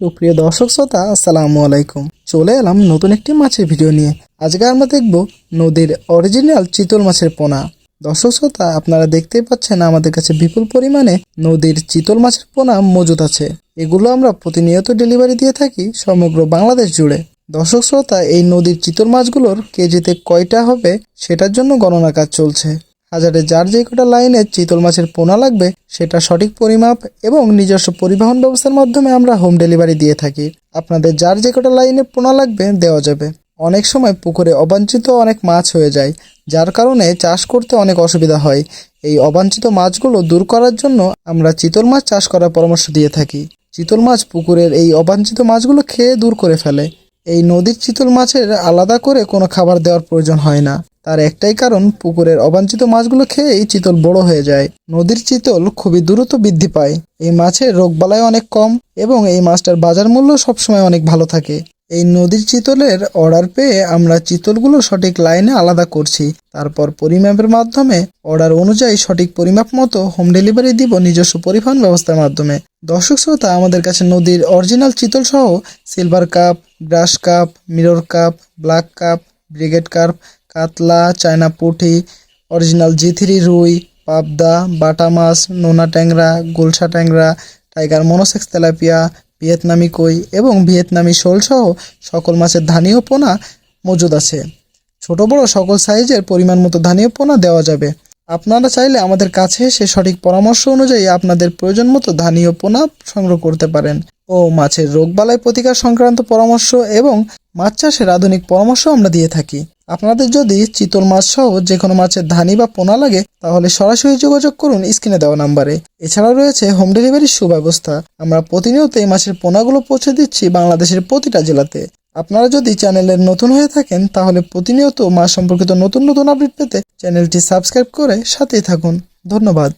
সুপ্রিয় দর্শক শ্রোতা, আসসালামু আলাইকুম। চলে এলাম নতুন একটি মাছের ভিডিও নিয়ে। আজকে আমরা দেখব নদীর অরিজিনাল চিতল মাছের পোনা। দর্শক শ্রোতা, আপনারা দেখতেই পাচ্ছেন আমাদের কাছে বিপুল পরিমাণে নদীর চিতল মাছের পোনা মজুদ আছে। এগুলো আমরা প্রতিনিয়ত ডেলিভারি দিয়ে থাকি সমগ্র বাংলাদেশ জুড়ে। দর্শক শ্রোতা, এই নদীর চিতল মাছগুলোর কেজিতে কয়টা হবে সেটার জন্য গণনা কাজ চলছে। হাজারে যার যে কটা লাইনে চিতল মাছের পোনা লাগবে, সেটা সঠিক পরিমাপ এবং নিজস্ব পরিবহন ব্যবস্থার মাধ্যমে আমরা হোম ডেলিভারি দিয়ে থাকি। আপনাদের যার যে কটা লাইনে পোনা লাগবে, দেওয়া যাবে। অনেক সময় পুকুরে অবাঞ্ছিত অনেক মাছ হয়ে যায়, যার কারণে চাষ করতে অনেক অসুবিধা হয়। এই অবাঞ্ছিত মাছগুলো দূর করার জন্য আমরা চিতল মাছ চাষ করার পরামর্শ দিয়ে থাকি। চিতল মাছ পুকুরের এই অবাঞ্ছিত মাছগুলো খেয়ে দূর করে ফেলে। এই নদীর চিতল মাছের আলাদা করে কোনো খাবার দেওয়ার প্রয়োজন হয় না। তার একটাই কারণ, পুকুরের অবাঞ্ছিত মাছগুলো খেয়েই চিতল বড় হয়ে যায়। নদীর চিতল খুবই দ্রুত বৃদ্ধি পায়। এই মাছের রোগবালাই অনেক কম এবং এই মাছটার বাজার মূল্য সবসময় অনেক ভালো থাকে। এই নদীর চিতলের অর্ডার পেয়ে আমরা চিতলগুলো সঠিক লাইনে আলাদা করছি। তারপর পরিমাপের মাধ্যমে অর্ডার অনুযায়ী সঠিক পরিমাপ মতো হোম ডেলিভারি দিব নিজস্ব পরিবহন ব্যবস্থার মাধ্যমে। দর্শক শ্রোতা, আমাদের কাছে নদীর অরিজিনাল চিতল সহ silver carp, grass carp, mirror carp, black carp, brigade carp কাতলা, চায়না পুঁটি, অরিজিনাল জি থ্রি রুই, পাবদা, বাটা মাছ, নোনা ট্যাংরা, গুলশা ট্যাংরা, টাইগার মনোসেক্স তেলাপিয়া, ভিয়েতনামি কই এবং ভিয়েতনামি শোল সহ সকল মাছের ধানীয় পোনা মজুদ আছে। ছোট বড় সকল সাইজের পরিমাণ মতো ধানীয় পোনা দেওয়া যাবে। আপনারা চাইলে আমাদের কাছে এসে সঠিক পরামর্শ অনুযায়ী আপনাদের প্রয়োজন মতো ধানীয় পোনা সংগ্রহ করতে পারেন। ও মাছের রোগবালাই প্রতিকার সংক্রান্ত পরামর্শ এবং মাছ চাষের আধুনিক পরামর্শ আমরা দিয়ে থাকি। আপনাদের যদি চিতল মাছ সহ যে কোনো মাছের ধানি বা পোনা লাগে, তাহলে সরাসরি যোগাযোগ করুন স্ক্রিনে দেওয়া নাম্বারে। এছাড়া রয়েছে হোম ডেলিভারির সুব্যবস্থা। আমরা প্রতিনিয়ত এই মাছের পোনাগুলো পৌঁছে দিচ্ছি বাংলাদেশের প্রতিটা জেলাতে। আপনারা যদি চ্যানেলের নতুন হয়ে থাকেন, তাহলে প্রতিনিয়ত মাছ সম্পর্কিত নতুন নতুন আপডেট পেতে চ্যানেলটি সাবস্ক্রাইব করে সাথেই থাকুন। ধন্যবাদ।